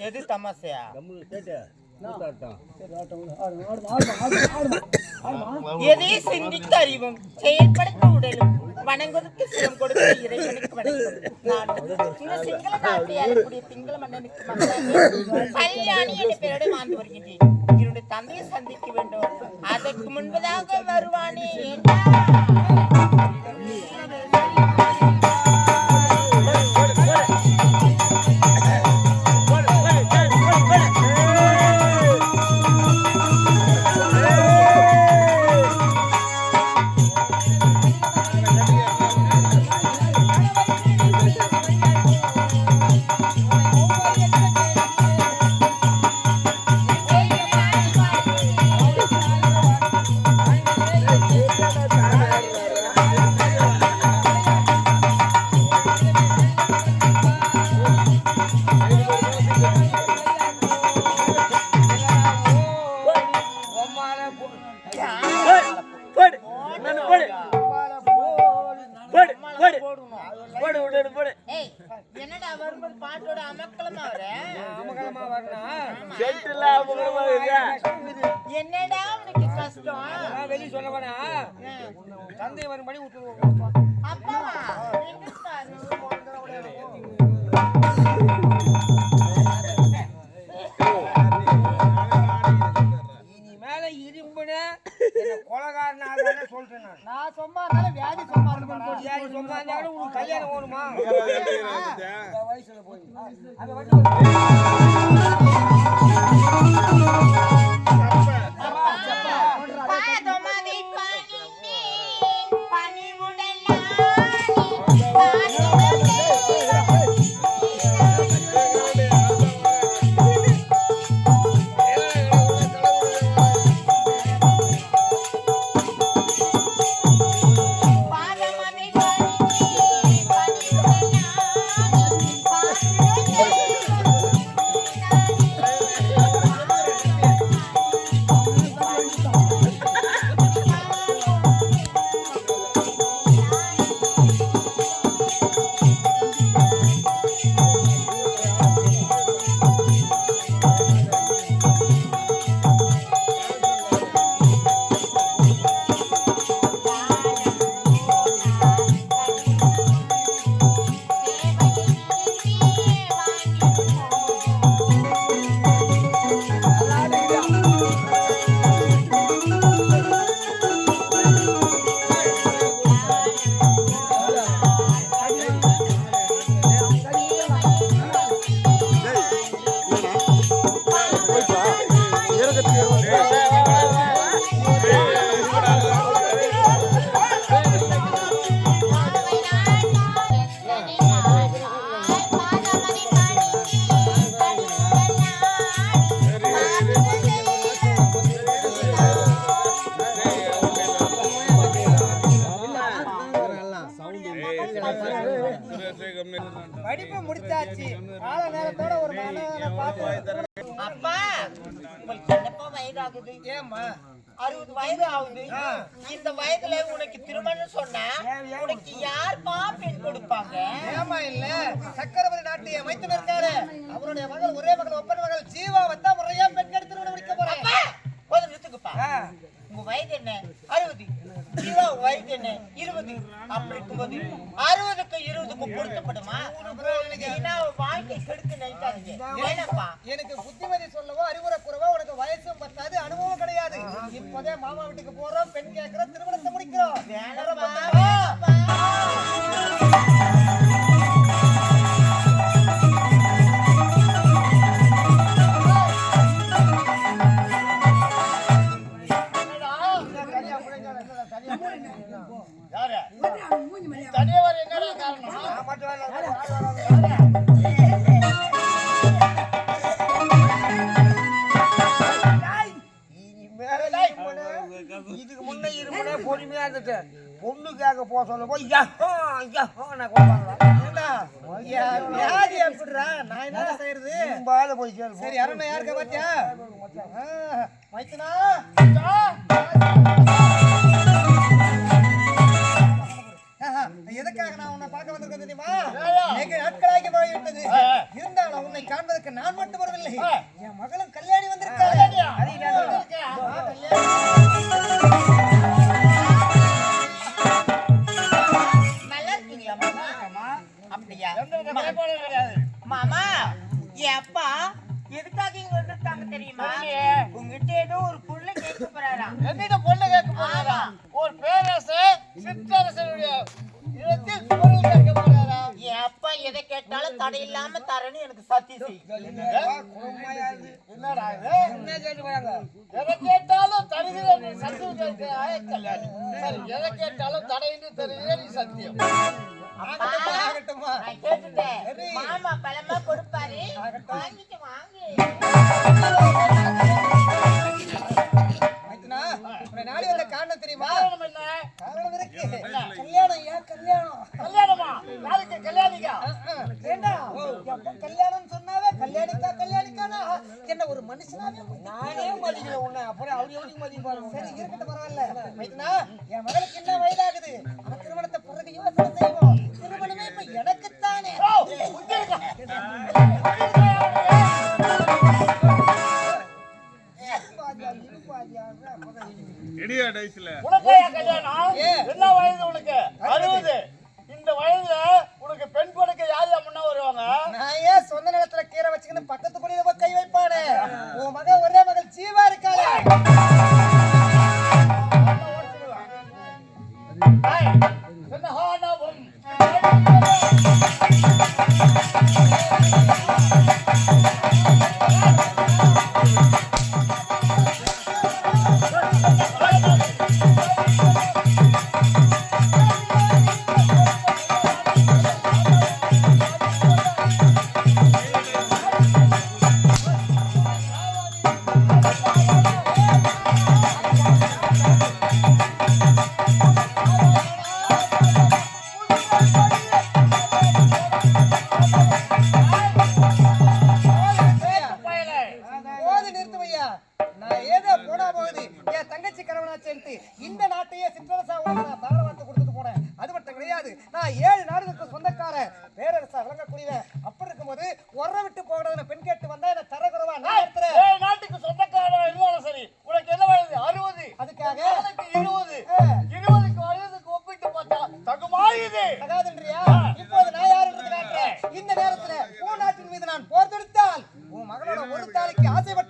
எது தமாசையா எதை சிந்தித்து அறிவும் செயல்படுத்த உடலும் வணங்குவதற்கு சிவம் கொடுத்து இறைவனுக்கு வணக்கம் இந்த சிங்கள நாட்டில் ஏறக்கூடிய சிங்கள கல்யாணி என்ற பெயரோடு வாழ்ந்து வருகின்றேன். என்னுடைய தந்தையை சந்திக்க வேண்டும் அதற்கு முன்பதாக வருவானே போடு போடு. போடு விடு போடு ஏய், என்னடா வரும்போது பாட்டோட அமக்கலமா வர? இருக்கா என்னடா உனக்கு கஷ்டம்? வெளிய சொல்ல வேணா. தந்தை வரும்படி விட்டுருவோம். அப்பாவா? ஓடுமா வயசுல போய். படிப்பு முடிச்சாச்சு. கால நேரத்தோட ஒரு அப்பா உங்களுக்கு என்னப்பா வயதாகுது? ஏம்மா? அறுபது வயது ஆகுது. இந்த வயதுல உனக்கு திருமணம் சொன்னா உனக்கு யார்ப்பா பெண் கொடுப்பாங்க? ஏமா இல்ல? சக்கரவர்த்தி நாட்டு என் மைத்துனர் இருக்காரு அவருடைய மகள் ஒரே மகள் ஒப்பன் மகள் ஜீவாவை தான் அப்படி இருக்கும்போது அறுபதுக்கு இருபதுக்கு பொருத்தப்படுமா? வாழ்க்கை கெடுத்து நினைக்காதீங்க. எனக்கு புத்திமதி சொல்லவோ அறிவுரை கூறவோ உனக்கு வயசும் பத்தாது அனுபவம் கிடையாது. இப்போதே மாமா வீட்டுக்கு போறோம் பெண் கேட்கிறோம் திருமணத்தை முடிக்கிறோம். வேணப்பா இதுக்கு முன்னே இருமுனே பொறுமையா இருந்துட்டு பொண்ணுக்காக போக சொல்ல போய் யஹா, யஹா, நான் கொடுப்பாங்களா? வியாதி எப்படிடா நான் என்ன செய்யறது திரும்பாத போய் கேளு சரி அருண் யாருக்க பாத்தியா ஆ, ஒரு பேரரசு சிற்றரசனுடைய எப்ப எதை கேட்டாலும் தடை இல்லாம தரணும் எனக்கு சத்தியம் என்னடா எதை கேட்டாலும் தடை சத்தியம் சரி எதை கேட்டாலும் தடைன்னு தருகிறேன் சத்தியம். மாமா பழமா கொடுப்பாரு. வாங்கிட்டு வாங்க. கல்யாணம் சொன்னாவே கல்யாணிக்கா கல்யாணிக்கானா? என்ன ஒரு மனுஷனாவே நானே மதிக்கல உன்ன. அப்புறம் அவரு எவ்வளவு மதிக்க பாருங்க சரி இருக்கட்டும் பரவாயில்ல. வைத்தனா என் மகளுக்கு என்ன வயதாகுது? அவன் திருமணத்தை பிறகு யோசனை செய்வோம்? திருமணமே இப்ப எனக்குத்தானே. இடியா டைஸ்ல உனக்கு சந்தானவம் பூநாட்டின் மீது நான் போர் தொடுத்தால் உன் மகளோட ஒரு தாளைக்கு ஆசைப்பட்டு